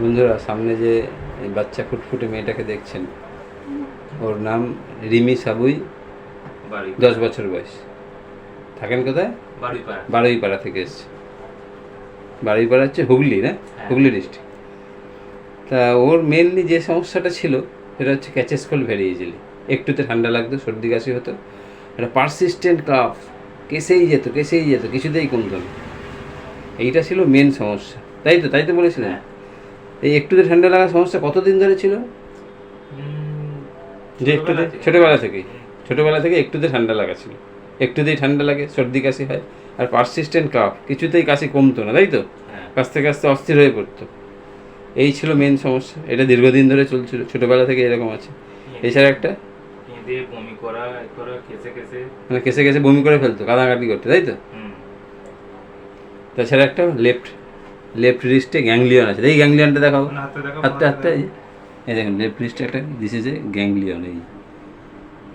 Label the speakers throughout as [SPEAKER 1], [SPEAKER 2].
[SPEAKER 1] বন্ধুরা সামনে যে এই বাচ্চা ফুটফুটে মেয়েটাকে দেখছেন ওর নাম রিমি সাবুই দশ বছর বয়স। থাকেন কোথায়? বারুইপাড়া থেকে এসছে। বারুইপাড়া হচ্ছে হুগলি না?
[SPEAKER 2] হ্যাঁ।
[SPEAKER 1] হুগলি ডিস্ট্রিক্ট তা ওর মেনলি যে সমস্যাটা ছিল সেটা হচ্ছে ক্যাচেস কল ভেরি ইজিলি একটুতে ঠান্ডা লাগতো সর্দি কাশি হতো। একটা পারসিস্টেন্ট কাফ কেসেই যেত কেসেই যেত কিছুতেই কমতো না। এইটা ছিল মেন সমস্যা। তাই তো তাই তো বলেছিলেন?
[SPEAKER 2] হ্যাঁ।
[SPEAKER 1] এই একটুতে ঠান্ডা লাগার সমস্যা কতদিন ধরে ছিল? যে একটুতে
[SPEAKER 2] ছোটবেলা থেকে।
[SPEAKER 1] ছোটোবেলা থেকেই। ছোটোবেলা থেকে একটুতে ঠান্ডা লাগা ছিল। একটুতেই ঠান্ডা লাগে সর্দি কাশি হয় আর পারসিস্টেন্ট কাফ কিছুতেই কাশি কমতো না তাই তো?
[SPEAKER 2] হ্যাঁ।
[SPEAKER 1] কাছতে কাছতে অস্থির হয়ে পড়তো। এই ছিল মেন সমস্যা। এটা দীর্ঘদিন ধরে চলছিল ছোটোবেলা থেকে এরকম আছে। এছাড়া একটা? মানে কেসে কেসে বমি করে ফেলতো কাদাকাটি করতে তাই তো? তাছাড়া একটা লেফট লেফট রিস্টে গ্যাংলিয়ন আছে। এই গ্যাংলিয়নটা দেখাবো
[SPEAKER 2] কোন হাতে
[SPEAKER 1] এই দেখুন লেফট রিস্টে একটা দিস ইজ এ গ্যাংলিয়ন এই।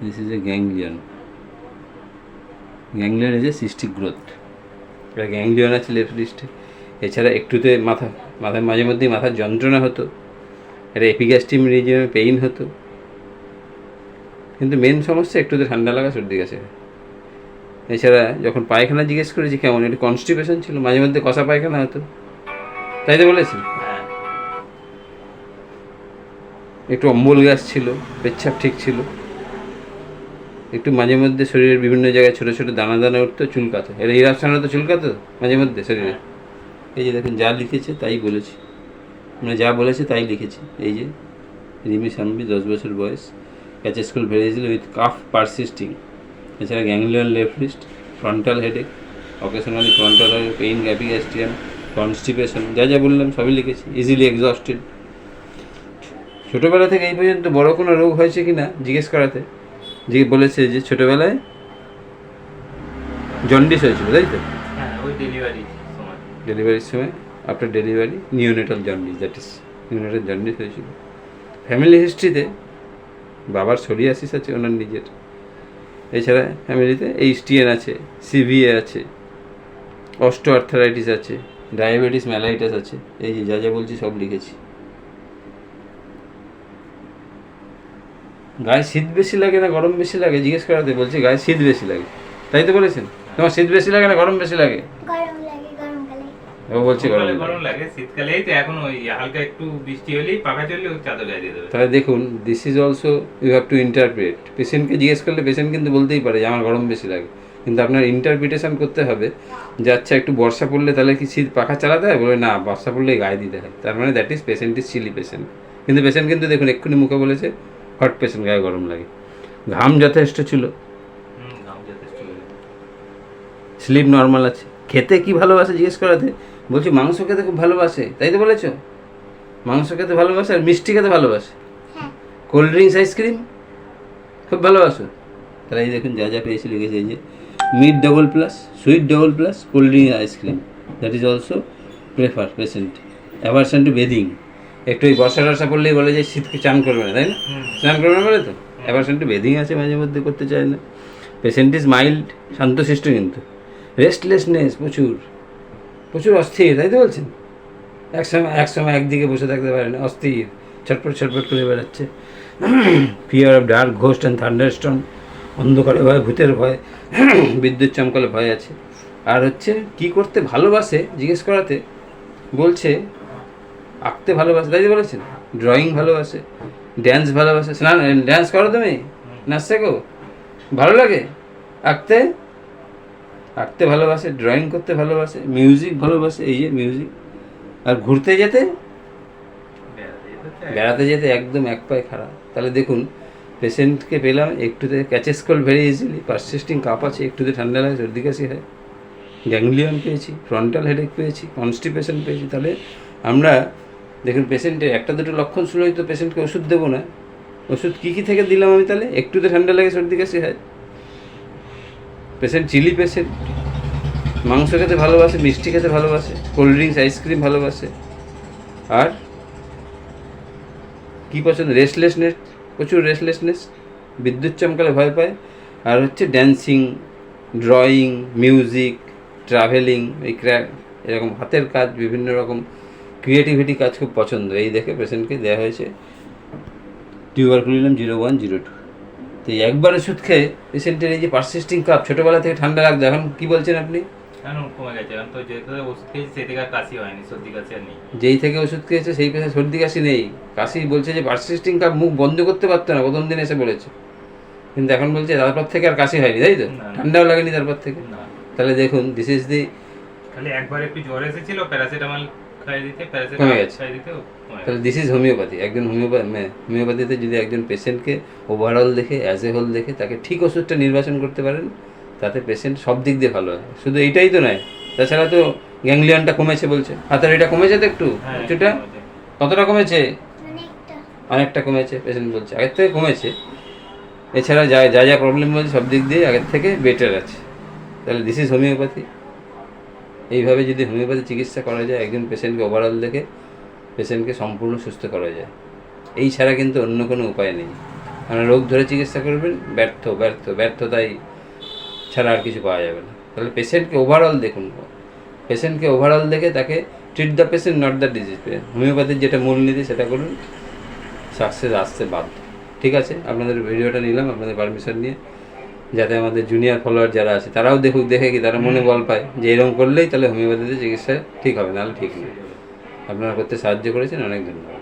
[SPEAKER 1] This is a ganglion ganglion is a cystic growth এটা গ্যাংলিয়ন আছে লেফট রিস্টে এছাড়া একটুতে মাথা মাথার মাঝে মধ্যেই মাথার যন্ত্রণা হতো। এটা এপিগ্যাস্টিম রিজিয়মে পেইন হতো। কিন্তু মেন সমস্যা একটুতে ঠান্ডা লাগা সর্দি হয়। এছাড়া যখন পায়খানা জিজ্ঞেস করেছি কেমন একটু কনস্টিপেশন ছিল মাঝে মধ্যে কষা পায়খানা হতো। তাই তো বলেছি?
[SPEAKER 2] হ্যাঁ।
[SPEAKER 1] একটু অম্বল গ্যাস ছিল পেচ্ছাপ ঠিক ছিল। একটু মাঝে মধ্যে শরীরের বিভিন্ন জায়গায় ছোটো ছোটো দানা দানা উঠতো চুলকাতো এর এই রাস্তাটা তো চুলকাতো মাঝে মধ্যে শরীরে। এই যে দেখুন যা লিখেছে তাই বলেছি। মানে যা বলেছে তাই লিখেছি। এই যে রিমি সানবি দশ বছর বয়স। ক্যাচে স্কুল ভেরিয়েছিল উইথ কাফ পারসিস্টিং এছাড়া ganglion left frontal headache occasionally frontal headache pain epigastrium constipation যা যা বললাম সবই লিখেছি ইজিলি এক্সস্টেড ছোটোবেলা থেকে এই পর্যন্ত বড় কোনো রোগ হয়েছে কি না জিজ্ঞেস করাতে যে বলেছে যে ছোটোবেলায় জন্ডিস হয়েছিল তাই তো?
[SPEAKER 2] হ্যাঁ
[SPEAKER 1] ডেলিভারির সময়। After delivery neonatal jaundice that is neonatal jaundice হয়েছিল। ফ্যামিলি হিস্ট্রিতে বাবার সোরিয়াসিস আছে ওনার নিজের। এছাড়া ফ্যামিলিতে এইচটিএন আছে সিভিএ আছে অস্টো আর্থারাইটিস আছে ডায়াবেটিস ম্যালাইটাস আছে। এই যে যা যা বলছি সব লিখেছি। গায়ে শীত বেশি লাগে না গরম বেশি লাগে? জিজ্ঞেস করাতে বলছি গায়ে শীত বেশি লাগে। তাই তো বলেছেন? তোমার শীত বেশি লাগে না গরম বেশি লাগে?
[SPEAKER 3] গরম লাগে গরমকালে
[SPEAKER 1] ও বলছি গরম লাগে।
[SPEAKER 2] গরম লাগে শীতকালেই তো এখন ওই হালকা একটু বৃষ্টি হলেই পাখা চললে ওই চাদর গায়ে দিয়ে দেবে।
[SPEAKER 1] তাহলে দেখুন this is also you have to interpret পেশেন্টকে জিজ্ঞেস করলে পেশেন্ট কিন্তু বলতেই পারে যে আমার গরম বেশি লাগে। কিন্তু আপনার ইন্টারপ্রিটেশন করতে হবে যে আচ্ছা একটু বর্ষা পড়লে তাহলে কি শীত পাখা চালাতে হয়? বলে না বর্ষা পড়লে গায়ে দিতে হয়। তার মানে that is patient is chilly patient কিন্তু পেশেন্ট কিন্তু দেখুন এক্ষুনি মুখে বলেছে হট পেশেন্ট গায়ে গরম লাগে। ঘাম যথেষ্ট ছিল।
[SPEAKER 2] হুম ঘাম যথেষ্ট লাগে।
[SPEAKER 1] স্লিপ নর্মাল আছে। খেতে কি ভালোবাসে জিজ্ঞেস করাতে? বলছি মাংস খেতে খুব ভালোবাসে। তাই তো বলেছ? মাংস খেতে ভালোবাসে আর মিষ্টি খেতে ভালোবাসে।
[SPEAKER 3] হ্যাঁ।
[SPEAKER 1] কোল্ড ড্রিঙ্কস আইসক্রিম খুব ভালোবাসো। তাহলে এই দেখুন যা যা পেয়েছি লিখেছে এই যে। Meat double plus sweet double plus cold drink ice cream that is also prefer patient aversion to bathing একটু ওই বর্ষা টর্ষা পড়লেই বলে যে শীতকে চান করবে না তাই না? স্নান করবে না বলে তো? অ্যাভারশন টু বেদিং আছে মাঝে মধ্যে করতে চায় না। পেশেন্ট ইজ মাইল্ড শান্তশিষ্ট কিন্তু। রেস্টলেসনেস প্রচুর। প্রচুর অস্থির তাই তো বলছেন? এক সময় এক সময় একদিকে বসে থাকতে পারে না অস্থির। ছটপট ছটপট করে বেড়াচ্ছে। Fear of dark ghost and thunderstorm অন্ধকারে ভয় ভূতের ভয় বিদ্যুৎ চমকালে ভয় আছে। আর হচ্ছে কি করতে ভালোবাসে জিজ্ঞেস করাতে বলছে আঁকতে ভালোবাসে তাই বলেছেন? ড্রয়িং ভালোবাসে ড্যান্স ভালোবাসে। স্নান ড্যান্স করো তুমি? নাচ শেখো ভালো লাগে? আঁকতে? আঁকতে ভালোবাসে ড্রয়িং করতে ভালোবাসে মিউজিক ভালোবাসে এই যে মিউজিক আর ঘুরতে যেতে?
[SPEAKER 2] বেড়াতে যেতে
[SPEAKER 1] বেড়াতে যেতে একদম এক পায়ে খারাপ তাহলে দেখুন পেশেন্টকে পেলাম একটুতে catches cold very easily persisting cough আছে একটুতে ঠান্ডা লাগে সর্দি কাশি হয়। গ্যাংলিয়ন পেয়েছি ফ্রন্টাল হেডেক পেয়েছি কনস্টিপেশন পেয়েছি, তাহলে আমরা দেখুন পেশেন্টের একটা দুটো লক্ষণ শুনলেই তো পেশেন্টকে ওষুধ দেবো না। ওষুধ কী কী থেকে দিলাম আমি তাহলে? একটুতে ঠান্ডা লাগে সর্দি কাশি হয়। পেশেন্ট চিলি পেশেন্ট, মাংস খেতে ভালোবাসে, মিষ্টি খেতে ভালোবাসে কোল্ড ড্রিঙ্কস আইসক্রিম ভালোবাসে। আর কী পছন্দ? রেস্টলেসনেস প্রচুর রেস্টলেসনেস বিদ্যুৎ চমকালে ভয় পায়। আর হচ্ছে ড্যান্সিং ড্রয়িং মিউজিক ট্রাভেলিং এই ক্র্যা এরকম হাতের কাজ, বিভিন্ন রকম ক্রিয়েটিভিটি কাজ খুব পছন্দ। এই দেখে পেশেন্টকে দেওয়া হয়েছে। Tuber tuberculinum zero one zero two তো একবার ওষুধ খেয়ে পেশেন্টের এই যে পারসিস্টিং কাপ ছোটোবেলা থেকে ঠান্ডা লাগতো এখন কী বলছেন আপনি?
[SPEAKER 2] এখন কমে গেছে এখন তো যেহেতু ওষুধ খেয়েছি সে থেকে আর কাশি হয়নি সর্দি কাশি আর নেই।
[SPEAKER 1] যেই থেকে ওষুধ খেয়েছে সেই পেশে সর্দি কাশি নেই। কাশি বলছে যে পারসিস্টিং কাপ মুখ বন্ধ করতে পারতো না প্রথম দিন এসে বলেছে। কিন্তু এখন বলছে তারপর থেকে আর কাশি হয়নি তাই তো। ঠান্ডাও লাগেনি তারপর থেকে। তাহলে দেখুন দিস ইজ দি
[SPEAKER 2] খালি একবার একটু জ্বর এসেছিল প্যারাসিটামল খাই দিতে প্যারাসিটামল। খাই দিতে
[SPEAKER 1] তাহলে দিস ইজ হোমিওপ্যাথি একজন হোমিওপ্যাথি হোমিওপ্যাথিতে যদি একজন পেশেন্টকে ওভারঅল দেখে অ্যাজ এ হোল দেখে তাকে ঠিক ওষুধটা নির্বাচন করতে পারেন তাতে পেশেন্ট সব দিক দিয়ে ভালো হয়। শুধু এইটাই তো নয় তাছাড়া তো গ্যাংলিয়নটা কমেছে বলছে। হাতের এটা কমেছে তো একটু
[SPEAKER 2] হ্যাঁ,
[SPEAKER 1] কিছুটা? কতটা কমেছে?
[SPEAKER 3] অনেকটা।
[SPEAKER 1] কমেছে পেশেন্ট বলছে। আগের থেকে কমেছে। এছাড়া যা যা যা প্রবলেম বলছে সব দিক দিয়ে আগের থেকে বেটার আছে। তাহলে দিস ইজ হোমিওপ্যাথি এইভাবে যদি হোমিওপ্যাথি চিকিৎসা করা যায় একজন পেশেন্টকে ওভারঅল দেখে পেশেন্টকে সম্পূর্ণ সুস্থ করা যায়। এই ছাড়া কিন্তু অন্য কোনো উপায় নেই। মানে রোগ ধরে চিকিৎসা করবেন ব্যর্থ ব্যর্থ ব্যর্থতাই ছাড়া আর কিছু পাওয়া যাবে না। তাহলে পেশেন্টকে ওভারঅল দেখুন। পেশেন্টকে ওভারঅল দেখে তাকে treat the patient not the disease patient হোমিওপ্যাথির যেটা মূলনীতি সেটা করুন। সাকসেস আসতে বাধ্য। ঠিক আছে? আপনাদের ভিডিওটা নিলাম, আপনাদের পারমিশন নিয়ে। যাতে আমাদের জুনিয়র ফলোয়ার যারা আছে, তারাও দেখুক, দেখে কি তারা মনে বল পায় যে এরকম করলেই তাহলে হোমিওপ্যাথিতে চিকিৎসা ঠিক হবে, নাহলে ঠিক নেই। আপনারা করতে সাহায্য করেছেন, অনেক ধন্যবাদ।